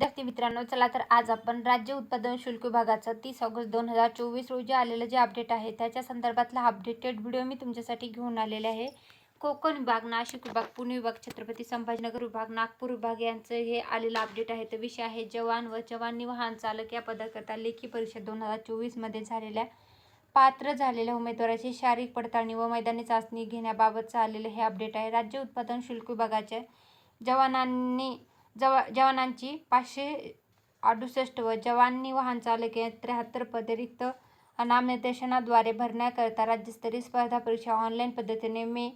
विद्यार्थी मित्रांनो चला तर आज आपण राज्य उत्पादन शुल्क विभागाचं तीस ऑगस्ट दोन हजार चोवीस रोजी आलेलं जे अपडेट आहे त्याच्या संदर्भातला अपडेटेड व्हिडिओ मी तुमच्यासाठी घेऊन आलेले आहे. कोकण विभाग नाशिक विभाग पुणे विभाग छत्रपती संभाजीनगर विभाग नागपूर विभाग यांचं हे आलेलं अपडेट आहे. तर विषय आहे जवान व जवानी वाहन चालक या पदाकरता लेखी परीक्षा दोन हजार चोवीसमध्ये झालेल्या पात्र झालेल्या उमेदवाराची शारीरिक पडताळणी व मैदानी चाचणी घेण्याबाबतचं आलेलं हे अपडेट आहे. राज्य उत्पादन शुल्क विभागाच्या जवानांनी जवा जवानांची पाचशे अडुसष्ट व जवानी वाहन चालक या त्र्याहत्तर पदे रिक्त नामनिर्देशनाद्वारे भरण्याकरता राज्यस्तरीय स्पर्धा परीक्षा ऑनलाईन पद्धतीने मे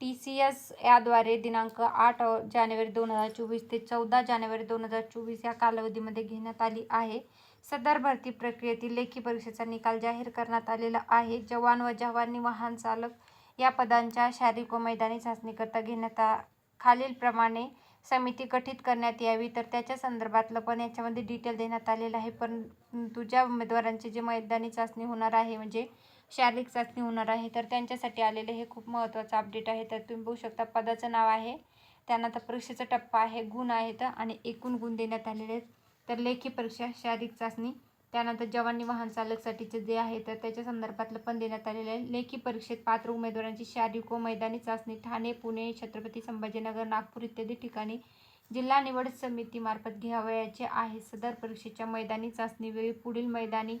टी सी एस याद्वारे दिनांक आठ जानेवारी दोन हजार चोवीस ते चौदा जानेवारी दोन हजार चोवीस या कालावधीमध्ये घेण्यात आली आहे. सदर भरती प्रक्रियेतील लेखी परीक्षेचा निकाल जाहीर करण्यात आलेला आहे. जवान व जवानी वाहन चालक या पदांच्या शारीरिक व मैदानी चाचणीकरता घेण्यात आ खालीलप्रमाणे समिती गठीत करण्यात यावी. तर त्याच्या संदर्भातलं पण याच्यामध्ये डिटेल देण्यात आलेलं आहे. पण तुझ्या उमेदवारांची जे मैदानी चाचणी होणार आहे म्हणजे शारीरिक चाचणी होणार आहे तर त्यांच्यासाठी आलेलं हे खूप महत्त्वाचं अपडेट आहे. तर तुम्ही बघू शकता पदाचं नाव आहे. त्यानंतर परीक्षेचा टप्पा आहे गुण आहेत आणि एकूण गुण देण्यात आलेले आहेत. तर लेखी परीक्षा शारीरिक चाचणी त्यानंतर जवानी वाहन चालकसाठीचे जे आहे तर त्याच्या संदर्भातलं पण देण्यात आलेलं आहे. लेखी परीक्षेत पात्र उमेदवारांची शारीरिक व मैदानी चाचणी ठाणे पुणे छत्रपती संभाजीनगर नागपूर इत्यादी ठिकाणी जिल्हा निवड समितीमार्फत घ्यावयाचे आहे. सदर परीक्षेच्या मैदानी चाचणीवेळी पुढील मैदानी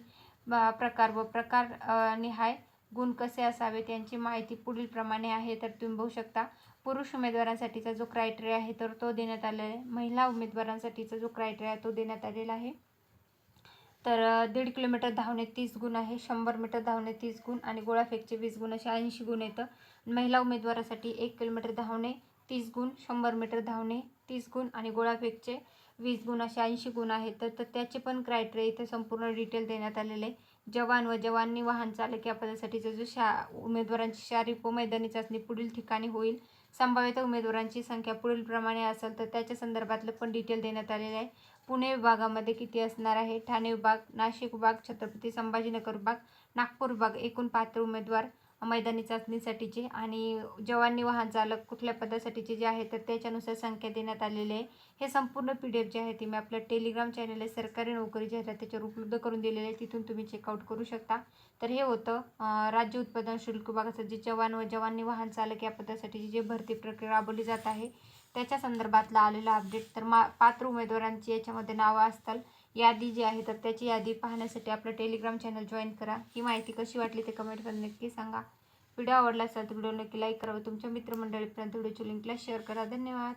प्रकार व प्रकार निहाय गुण कसे असावेत यांची माहिती पुढील प्रमाणे आहे तर तुम्ही बघू शकता. पुरुष उमेदवारांसाठीचा जो क्रायटेरिया आहे तर तो देण्यात आलेला आहे. महिला उमेदवारांसाठीचा जो क्रायटेरिया तो देण्यात आलेला आहे. तर दीड किलोमीटर धावणे तीस गुण आहे शंभर मीटर धावणे तीस गुण आणि गोळाफेकचे वीस गुण असे ऐंशी गुण येतं. महिला उमेदवारासाठी एक किलोमीटर धावणे तीस गुण शंभर मीटर धावणे तीस गुण आणि गोळाफेकचे वीस गुण असे ऐंशी गुण आहेत. तर तर त्याचे पण क्रायटेरिया इथे संपूर्ण डिटेल देण्यात आलेले आहे. जवान व जवाननी वाहन चालक या पदासाठीचा जो शा उमेदवारांची शारीरिक व मैदानी चाचणी पुढील ठिकाणी होईल. संभाव्यत उमेदवारांची संख्या पुढीलप्रमाणे असेल तर त्याच्या संदर्भातलं पण डिटेल देण्यात आलेलं आहे. पुणे विभागामध्ये किती असणार आहे? ठाणे विभाग नाशिक विभाग छत्रपती संभाजीनगर विभाग नागपूर विभाग एकूण पात्र उमेदवार मैदानी चाचणीसाठीचे आणि जवानी वाहन चालक कुठल्या पदासाठीचे जे आहे तर त्याच्यानुसार संख्या देण्यात आलेली आहे. हे संपूर्ण पी डी एफ जे आहे ती मी आपल्या टेलिग्राम चॅनल आहे सरकारी नोकरी जे आहे त्याच्यावर उपलब्ध करून दिलेले आहे. तिथून तुम्ही चेकआउट करू शकता. तर हे होतं राज्य उत्पादन शुल्क विभागाचं जे जवान व जवानी वाहन चालक या पदासाठीची जे भरती प्रक्रिया राबवली जात आहे त्याच्या संदर्भातला आलेला अपडेट तर मा पात्र उमेदवारांची याच्यामध्ये नावं असतात यादी जी आहे तर त्याची यादी पाहण्यासाठी आपलं टेलिग्राम चॅनल जॉईन करा. ही माहिती कशी वाटली ते कमेंट करून नक्की सांगा. व्हिडिओ आवडला असेल तर व्हिडिओ नक्की लाईक करा तुमच्या मित्रमंडळीपर्यंत व्हिडिओची लिंकला शेअर करा. धन्यवाद.